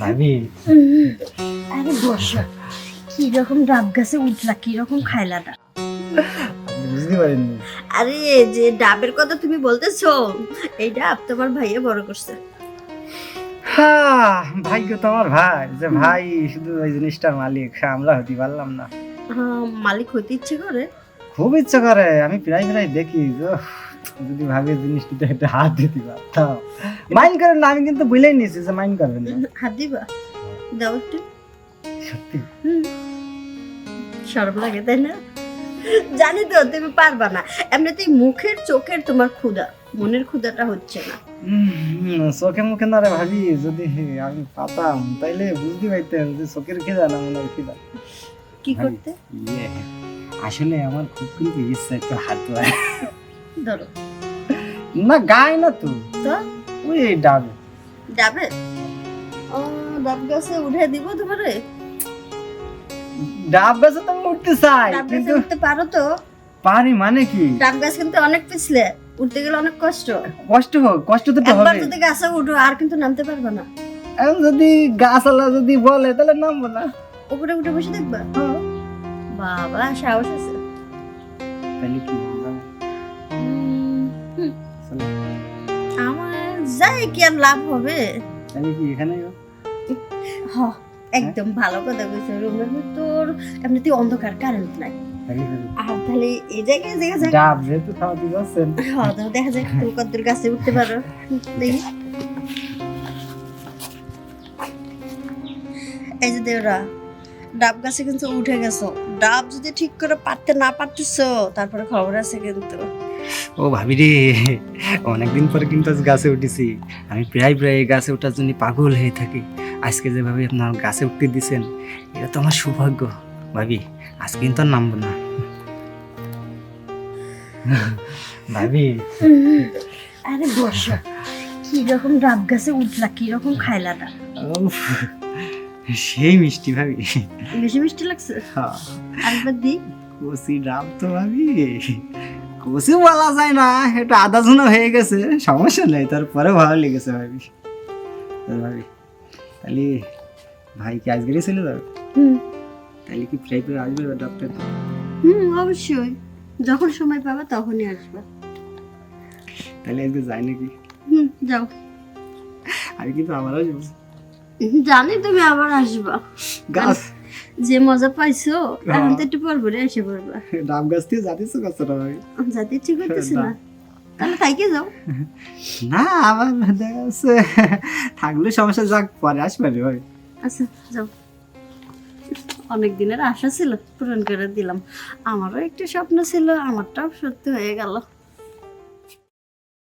ভাবি আরে বসো কীরকম ডাব গাছে উঠলা কীরকম খাইলাটা আপনি বুঝতে পারেননি। আরে যে ডাবের কথা তুমি বলতেছো এই ডাব তোমার ভাইয়া বড় করছে। হ্যাঁ ভাগ্য তো আমার ভাই যে ভাই শুধু ওই জিনিসটার মালিক আমরা হতে পারলাম না। মালিক হইতে ইচ্ছে করে। খুব ইচ্ছা করে আমি প্রায় প্রায় দেখি যদি ভাবি জিনিসটিতে একটা হাত দিতে পারতাম মাইন্ড করেন না আমি কিন্তু ভুলেই নিয়েছি যে মাইন্ড করবেন না। হাত দিবা? দাও একটু। সত্যি। শরম লাগে তাই না? জানি তো তুমি পারবা না। এমনিতেই মুখের চোখের তোমার ক্ষুধা। মনের ক্ষুধাটা হচ্ছে না। চোখে মুখে না রে ভাবি যদি আমি পাতাম তাইলে বুঝতে পারতেন যে চোখের খিদা না মনের খিদা কি করতে? ইয়ে, আসলে আমার খুব কিন্তু ইচ্ছা একটু হাত ধরো। না গায় না তো। তো? ওই ডাবে যাবে? ও ডাব গাছে উঠে দিব তোমারে? ডাব গাছে তো উঠতে চাই কিন্তু উঠতে পারো তো। পারি মানে কি? ডাব গাছ কিন্তু অনেক পিছলে উঠতে গেলে অনেক কষ্ট। কষ্ট হোক কষ্ট তো তো একবার যদি গাছে উঠো আর কিন্তু নামতে পারবে না। এখন যদি গাছালা যদি বলে তাহলে নামবো না। উপরে উঠে বসে দেখবা? বাবা সাহস আছে। তাহলে কি। আমার যাই কি আর লাভ হবে? তাহলে কি এখানে হ একদম ভালো কথা কইছো রুমের ভিতর এমনিতে অন্ধকার কারেন্ট নাই। আর তাহলে এই জায়গায় দেখা যায় ডাব যেহেতু খাওয়াতে যাচ্ছেন হ্যাঁ দেখা যায় তুমি কদ্দুর গাছে উঠতে পারো। দেখি। এই যে দেওরা ডাব গাছে কিন্তু উঠে গেছো। ডাব যদি ঠিক করে পারতে না পারতেছো তারপরে খবর আছে কিন্তু। ও ভাবি রে অনেকদিন পরে কিন্তু আজ গাছে উঠেছি। আমি প্রায় প্রায় এই গাছে ওঠার জন্য পাগল হয়ে থাকি। আজকে যেভাবে আপনার গাছে উঠতে দিছেন এটা তো আমার সৌভাগ্য। ভাবি আজকে কিন্তু আর নামবো না। ভাবি। আরে বসো কীরকম ডাব গাছে উঠলা কীরকম খাইলাটা সেই মিষ্টি ভাবি। বেশি মিষ্টি লাগছে? হ্যাঁ, আরেকবার দিই। কচি ডাব তো ভাবি। কচি বলা যায় না এটা আধা জনা হয়ে গেছে সমস্যা নেই তারপরে ভালো লেগেছে ভাবি। ভাবি তাহলে ভাই কি আজকেরই চলে যাবে? হুম। তাহলে কি ফ্রাই করে আসবে ডক্টর হুম অবশ্যই। যখন সময় পাবে তখনই আসবে। তাহলে আজকে যাই নাকি? হুম যাও। আমি কিন্তু আমারও যাব। জানি তুমি আবার আসবা। গাছ। যে মজা পাইছো এখন তো একটু পর পরে এসে পড়বা। ডাব গাছ থেকে যাতেছো গাছটা ভাবি যাতে ঠিক হইতেছে না। তাহলে থাইকে যাও। না আমার দেখা যাচ্ছে। থাকলে সমস্যা যাক পরে আসবে ভাই। আচ্ছা যাও। অনেক দিনের আশা ছিল পূরণ করে দিলাম। আমারও একটু স্বপ্ন ছিল আমারটাও সত্যি হয়ে গেল।